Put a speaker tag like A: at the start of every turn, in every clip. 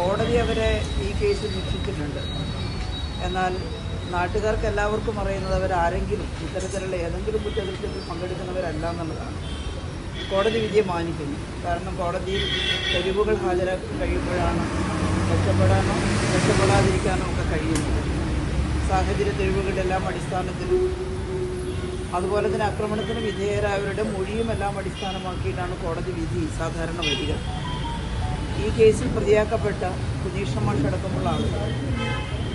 A: കോടതി അവരെ ഈ കേസിൽ ശിക്ഷിച്ചിട്ടുണ്ട് എന്നാൽ നാട്ടുകാർക്ക് എല്ലാവർക്കും അറിയുന്നത് അവരാരെങ്കിലും ഇത്തരത്തിലുള്ള ഏതെങ്കിലും കുറ്റകൃത്യത്തിൽ പങ്കെടുക്കുന്നവരല്ല എന്നുള്ളതാണ്. കോടതി വിധിയെ മാനിക്കുന്നു. കാരണം കോടതിയിൽ തെളിവുകൾ ഹാജരാക്കി കഴിയുമ്പോഴാണ് രക്ഷപ്പെടാനോ രക്ഷപ്പെടാതിരിക്കാനോ ഒക്കെ കഴിയുന്നത്. സാഹചര്യ തെളിവുകളുടെല്ലാം അടിസ്ഥാനത്തിലും അതുപോലെ തന്നെ ആക്രമണത്തിന് വിധേയരായവരുടെ മൊഴിയും എല്ലാം അടിസ്ഥാനമാക്കിയിട്ടാണ് കോടതി വിധി സാധാരണ വരിക. ഈ കേസിൽ പ്രതിയാക്കപ്പെട്ട കുഞ്ഞീഷ്ണ മാഷ അടക്കമുള്ള ആളുകൾ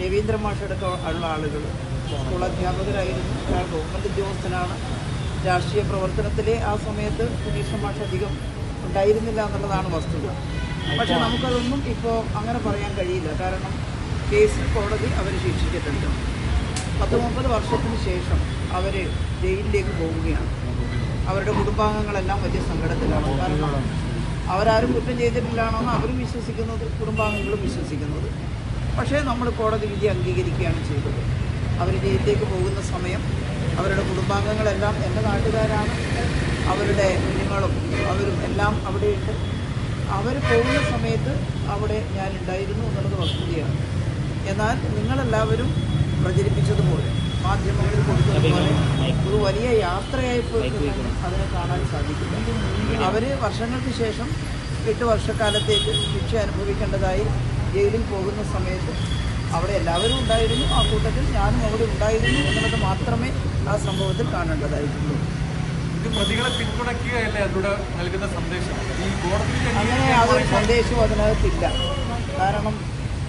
A: രവീന്ദ്ര മാഷ അടക്കമുള്ള ആളുകൾ സ്കൂൾ അധ്യാപകരായിരുന്നു. ഞാൻ ഗവൺമെന്റ് ഉദ്യോഗസ്ഥനാണ്. രാഷ്ട്രീയ പ്രവർത്തനത്തിലെ ആ സമയത്ത് കുഞ്ഞീഷ്ണ മാഷ അധികം ഉണ്ടായിരുന്നില്ല എന്നുള്ളതാണ് വസ്തുത. പക്ഷെ നമുക്കതൊന്നും ഇപ്പോൾ അങ്ങനെ പറയാൻ കഴിയില്ല. കാരണം കേസിൽ കോടതി അവർ ശിക്ഷിച്ചിട്ടുണ്ട്. പത്ത് മുപ്പത് വർഷത്തിന് ശേഷം അവർ ജയിലിലേക്ക് പോവുകയാണ്. അവരുടെ കുടുംബാംഗങ്ങളെല്ലാം വലിയ സങ്കടത്തിലാണ്. കാരണം അവരാരും കുറ്റം ചെയ്തിട്ടില്ലാണെന്ന് അവരും വിശ്വസിക്കുന്നത് കുടുംബാംഗങ്ങളും വിശ്വസിക്കുന്നത്. പക്ഷേ നമ്മൾ കോടതി വിധി അംഗീകരിക്കുകയാണ് ചെയ്തത്. അവർ ജയിലിലേക്ക് പോകുന്ന സമയം അവരുടെ കുടുംബാംഗങ്ങളെല്ലാം എന്റെ നാട്ടുകാരാണ്. അവരുടെ കുഞ്ഞുങ്ങളും അവരും എല്ലാം അവിടെയുണ്ട്. അവർ പോകുന്ന സമയത്ത് അവിടെ ഞാൻ ഉണ്ടായിരുന്നു എന്നുള്ളത് വസ്തുതയാണ്. എന്നാൽ നിങ്ങളെല്ലാവരും പ്രചരിപ്പിച്ചതുപോലെ മാധ്യമങ്ങളിൽ കൊടുത്തതുപോലെ വലിയ യാത്രയായി പോയി അതിനെ കാണാൻ സാധിക്കും അവർ വർഷങ്ങൾക്ക് ശേഷം എട്ട് വർഷക്കാലത്തേക്ക് ശിക്ഷ അനുഭവിക്കേണ്ടതായി ജയിലിൽ പോകുന്ന സമയത്ത് അവിടെ എല്ലാവരും ഉണ്ടായിരുന്നു. ആ കൂട്ടത്തിൽ ഞാനും അവിടെ ഉണ്ടായിരുന്നു എന്നുള്ളത് മാത്രമേ ആ സംഭവത്തിൽ കാണേണ്ടതായിട്ടുള്ളൂ.
B: ഇത് പ്രതികളെ പിന്തുണയ്ക്കുകയല്ലേ അതിലൂടെ നൽകുന്ന സന്ദേശം? ഈ കോടതിയിൽ
A: അങ്ങനെ യാതൊരു സന്ദേശവും അതിനകത്തില്ല. കാരണം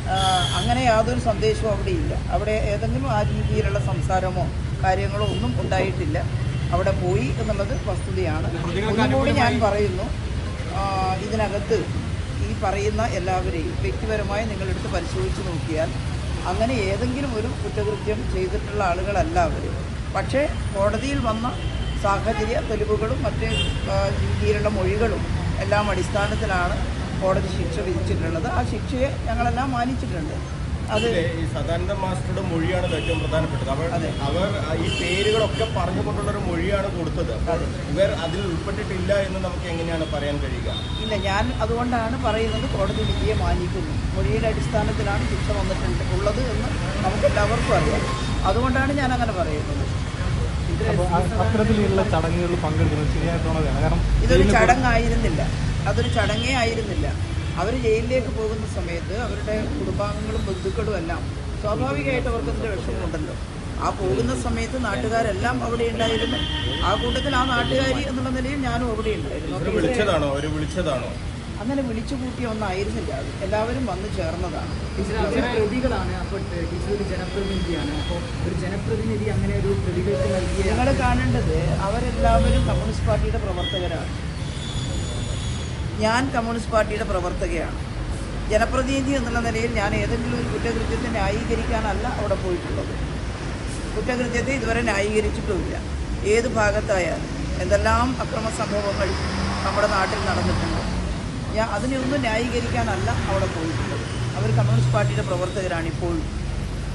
A: ആ, അങ്ങനെ യാതൊരു സന്ദേശവും അവിടെ ഇല്ല. അവിടെ ഏതെങ്കിലും ആ രീതിയിലുള്ള സംസാരമോ കാര്യങ്ങളോ ഒന്നും ഉണ്ടായിട്ടില്ല. അവിടെ പോയി എന്നുള്ളത് വസ്തുതയാണ്. ഒന്നുകൂടി ഞാൻ പറയുന്നു. ഇതിനകത്ത് ഈ പറയുന്ന എല്ലാവരെയും വ്യക്തിപരമായി നിങ്ങളെടുത്ത് പരിശോധിച്ച് നോക്കിയാൽ അങ്ങനെ ഏതെങ്കിലും ഒരു കുറ്റകൃത്യം ചെയ്തിട്ടുള്ള ആളുകളല്ല അവർ പക്ഷേ കോടതിയിൽ വന്ന സാഹചര്യ തെളിവുകളും മറ്റ് രീതിയിലുള്ള മൊഴികളും എല്ലാം അടിസ്ഥാനത്തിലാണ് കോടതി ശിക്ഷ വിധിച്ചിട്ടുള്ളത്. ആ ശിക്ഷയെ ഞങ്ങളെല്ലാം മാനിച്ചിട്ടുണ്ട്. അത്
C: ഈ സദാനന്ദ മാസ്റ്ററുടെ മൊഴിയാണ് ഇത് ഏറ്റവും പ്രധാനപ്പെട്ടത്. അവർ അവർ ഈ പേരുകളൊക്കെ പറഞ്ഞുകൊണ്ടുള്ള ഒരു മൊഴിയാണ് കൊടുത്തത്. ഇവർ അതിൽ ഉൾപ്പെട്ടിട്ടില്ല എന്ന് നമുക്ക് എങ്ങനെയാണ് പറയാൻ കഴിയുക?
A: ഇല്ല ഞാൻ അതുകൊണ്ടാണ് പറയുന്നത് കോടതി വിധിയെ മാനിക്കുന്നു. മൊഴിയുടെ അടിസ്ഥാനത്തിലാണ് ശിക്ഷ വന്നിട്ടുണ്ട് ഉള്ളത് എന്ന് നമുക്ക് എല്ലാവർക്കും അറിയാം. അതുകൊണ്ടാണ് ഞാൻ അങ്ങനെ പറയുന്നത്
D: അത്തരത്തിലുള്ള ചടങ്ങുകളിൽ പങ്കെടുക്കുന്നത് ശരിയായിട്ടുള്ളതാണ്. കാരണം
A: ഇതൊരു ചടങ്ങായിരുന്നില്ല. അതൊരു ചടങ്ങേ ആയിരുന്നില്ല. അവർ ജയിലിലേക്ക് പോകുന്ന സമയത്ത് അവരുടെ കുടുംബാംഗങ്ങളും ബന്ധുക്കളും എല്ലാം സ്വാഭാവികമായിട്ട് അവർക്ക് അതിന്റെ വിഷമമുണ്ടല്ലോ. ആ പോകുന്ന സമയത്ത് നാട്ടുകാരെല്ലാം അവിടെ ഉണ്ടായിരുന്നു. ആ കൂട്ടത്തിൽ ആ നാട്ടുകാരി എന്നുള്ള നിലയിൽ ഞാനും അവിടെ ഉണ്ടായിരുന്നു. അങ്ങനെ വിളിച്ചു കൂട്ടിയ ഒന്നായിരുന്നില്ല അത് എല്ലാവരും വന്ന് ചേർന്നതാണ്.
E: പ്രതികളാണ്. അപ്പോൾ ടീച്ചർ ഒരു ജനപ്രതിനിധിയാണ്. അപ്പോൾ ഒരു ജനപ്രതിനിധി അങ്ങനെ ഒരു പ്രതികൾക്ക് നൽകിയ
A: നിങ്ങൾ കാണേണ്ടത് അവരെല്ലാവരും കമ്മ്യൂണിസ്റ്റ് പാർട്ടിയുടെ പ്രവർത്തകരാണ്. ഞാൻ കമ്മ്യൂണിസ്റ്റ് പാർട്ടിയുടെ പ്രവർത്തകയാണ്. ജനപ്രതിനിധി എന്നുള്ള നിലയിൽ ഞാൻ ഏതെങ്കിലും ഒരു കുറ്റകൃത്യത്തെ ന്യായീകരിക്കാനല്ല അവിടെ പോയിട്ടുള്ളത്. കുറ്റകൃത്യത്തെ ഇതുവരെ ന്യായീകരിച്ചിട്ടുമില്ല. ഏത് ഭാഗത്തായാലും എന്തെല്ലാം അക്രമ സംഭവങ്ങൾ നമ്മുടെ നാട്ടിൽ നടന്നിട്ടുണ്ട്. ഞാൻ അതിനെയൊന്നും ന്യായീകരിക്കാനല്ല അവിടെ പോയിട്ടുള്ളത്. അവർ കമ്മ്യൂണിസ്റ്റ് പാർട്ടിയുടെ പ്രവർത്തകരാണ് ഇപ്പോഴും.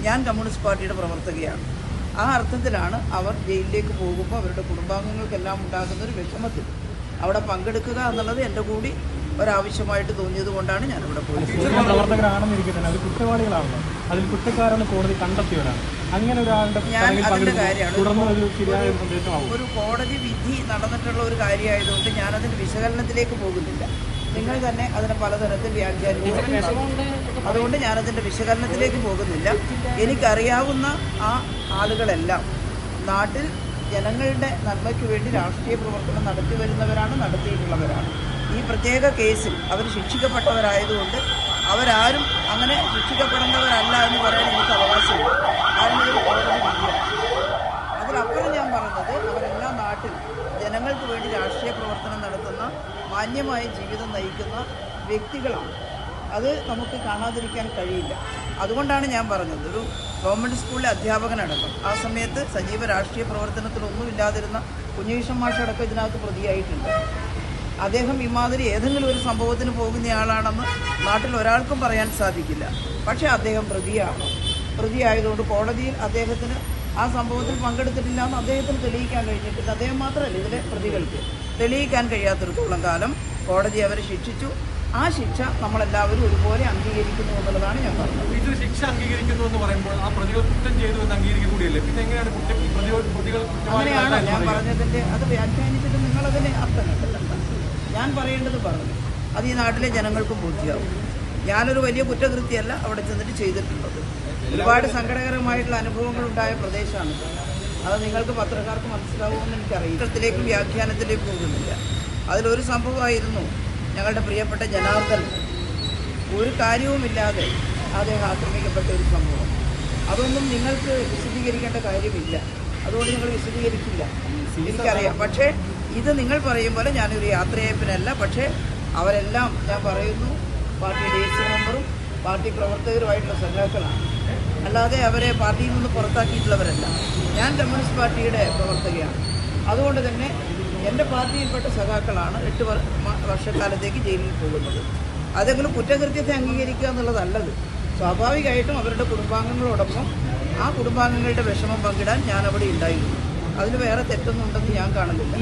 A: ഞാൻ കമ്മ്യൂണിസ്റ്റ് പാർട്ടിയുടെ പ്രവർത്തകയാണ്. ആ അർത്ഥത്തിലാണ് അവർ ജയിലിലേക്ക് പോകുമ്പോൾ അവരുടെ കുടുംബാംഗങ്ങൾക്കെല്ലാം ഉണ്ടാകുന്ന ഒരു വിഷമത്തിൽ അവിടെ പങ്കെടുക്കുക എന്നുള്ളത് എന്റെ കൂടി ഒരാവശ്യമായിട്ട് തോന്നിയത് കൊണ്ടാണ് ഞാൻ
D: ചടങ്ങിൽ
A: അതിന്റെ
D: പങ്കെടുക്കുന്നത്
A: കാര്യമാണ്
D: ഒരു
A: കോടതി വിധി നടന്നിട്ടുള്ള ഒരു കാര്യമായതുകൊണ്ട് ഞാനതിന്റെ വിശകലനത്തിലേക്ക് പോകുന്നില്ല. നിങ്ങൾ തന്നെ അതിനെ പലതരത്തിൽ വ്യാഖ്യാനിക്കുന്നു അതുകൊണ്ട് ഞാനതിന്റെ വിശകലനത്തിലേക്ക് പോകുന്നില്ല. എനിക്കറിയാവുന്ന ആ ആളുകളെല്ലാം നാട്ടിൽ ജനങ്ങളുടെ നന്മയ്ക്ക് വേണ്ടി രാഷ്ട്രീയ പ്രവർത്തനം നടത്തി വരുന്നവരാണ് നടത്തിയിട്ടുള്ളവരാണ്. ഈ പ്രത്യേക കേസിൽ അവർ ശിക്ഷിക്കപ്പെട്ടവരായതുകൊണ്ട് അവരാരും അങ്ങനെ ശിക്ഷിക്കപ്പെടേണ്ടവരല്ല എന്ന് പറയാൻ എനിക്ക് അവകാശമില്ല. കാരണം ഇതൊരു കോടതി വിധിയാണ്. അതിലപ്പുറം ഞാൻ പറഞ്ഞത് അവരെല്ലാം നാട്ടിൽ ജനങ്ങൾക്ക് വേണ്ടി രാഷ്ട്രീയ പ്രവർത്തനം നടത്തുന്ന മാന്യമായ ജീവിതം നയിക്കുന്ന വ്യക്തികളാണ്. അത് നമുക്ക് കാണാതിരിക്കാൻ കഴിയില്ല. അതുകൊണ്ടാണ് ഞാൻ പറഞ്ഞത്. ഒരു ഗവൺമെന്റ് സ്കൂളിലെ അധ്യാപകനടക്കം. ആ സമയത്ത് സജീവ രാഷ്ട്രീയ പ്രവർത്തനത്തിലൊന്നും ഇല്ലാതിരുന്ന കുഞ്ഞീഷൻ മാഷടക്കം ഇതിനകത്ത് പ്രതിയായിട്ടുണ്ട്. അദ്ദേഹം ഇമാതിരി ഏതെങ്കിലും ഒരു സംഭവത്തിന് പോകുന്നയാളാണെന്ന് നാട്ടിൽ ഒരാൾക്കും പറയാൻ സാധിക്കില്ല. പക്ഷേ അദ്ദേഹം പ്രതിയാണ്. പ്രതിയായതുകൊണ്ട് കോടതിയിൽ അദ്ദേഹത്തിന് ആ സംഭവത്തിൽ പങ്കെടുത്തിട്ടില്ല എന്ന് അദ്ദേഹത്തിന് തെളിയിക്കാൻ കഴിഞ്ഞിട്ടില്ല. അദ്ദേഹം മാത്രമല്ല ഇതിലെ പ്രതികൾക്ക് തെളിയിക്കാൻ കഴിയാത്തിടത്തോളം കാലം കോടതി അവരെ ശിക്ഷിച്ചു. ആ ശിക്ഷ നമ്മളെല്ലാവരും ഒരുപോലെ അംഗീകരിക്കുന്നു എന്നുള്ളതാണ് ഞാൻ പറഞ്ഞത്
B: ഇത് ശിക്ഷ അംഗീകരിക്കുന്നു എന്ന് പറയുമ്പോൾ ആ പ്രതികൾ കുറ്റം ചെയ്തു എന്ന് അംഗീകരിക്കുക കൂടിയല്ലേ പിന്നെ എങ്ങനെയാണ് കുറ്റം പ്രതികൾ
A: അങ്ങനെയാണ് ഞാൻ പറഞ്ഞതിന്റെ അത് വ്യാഖ്യാനിച്ചിട്ട് നിങ്ങൾ അതിനെ അർത്ഥം ഞാൻ പറയേണ്ടത് പറഞ്ഞു. അത് ഈ നാട്ടിലെ ജനങ്ങൾക്കും ബോധ്യമാവും ഞാനൊരു വലിയ കുറ്റകൃത്യമല്ല അവിടെ ചെന്നിട്ട് ചെയ്തിട്ടുള്ളത്. ഒരുപാട് സങ്കടകരമായിട്ടുള്ള അനുഭവങ്ങൾ ഉണ്ടായ പ്രദേശമാണ് അത് നിങ്ങൾക്ക് പത്രക്കാർക്ക് മനസ്സിലാവുമെന്ന് എനിക്കറിയാം ഇത്തരത്തിലേക്കും വ്യാഖ്യാനത്തിലേക്കും പോകുന്നില്ല അതിലൊരു സംഭവമായിരുന്നു ഞങ്ങളുടെ പ്രിയപ്പെട്ട ജനാർദ്ദൻ ഒരു കാര്യവുമില്ലാതെ അദ്ദേഹം ആക്രമിക്കപ്പെട്ട ഒരു സംഭവം. അതൊന്നും നിങ്ങൾക്ക് വിശദീകരിക്കേണ്ട കാര്യമില്ല. അതുകൊണ്ട് നിങ്ങൾ വിശദീകരിക്കില്ല. എനിക്കറിയാം. പക്ഷേ ഇത് നിങ്ങൾ പറയും പോലെ ഞാനൊരു യാത്രയപ്പിനല്ല. പക്ഷേ അവരെല്ലാം ഞാൻ പറയുന്നു. പാർട്ടി ദേശീയ മെമ്പറും പാർട്ടി പ്രവർത്തകരുമായിട്ടുള്ള സഖാക്കളാണ്. അല്ലാതെ അവരെ പാർട്ടിയിൽ നിന്ന് പുറത്താക്കിയിട്ടുള്ളവരല്ല. ഞാൻ കമ്മ്യൂണിസ്റ്റ് പാർട്ടിയുടെ പ്രവർത്തകയാണ്. അതുകൊണ്ട് തന്നെ എന്റെ പാർട്ടിയിൽപ്പെട്ട സഖാക്കളാണ് എട്ട് വർഷക്കാലത്തേക്ക് ജയിലിൽ പോകുന്നത്. അതെങ്കിലും കുറ്റകൃത്യത്തെ അംഗീകരിക്കുക എന്നുള്ളതല്ലത്. സ്വാഭാവികമായിട്ടും അവരുടെ കുടുംബാംഗങ്ങളോടൊപ്പം ആ കുടുംബാംഗങ്ങളുടെ വിഷമം പങ്കിടാൻ ഞാൻ അവിടെ ഉണ്ടായിരുന്നു. അതിന് വേറെ തെറ്റൊന്നും ഉണ്ടെന്ന് ഞാൻ കാണുന്നില്ല.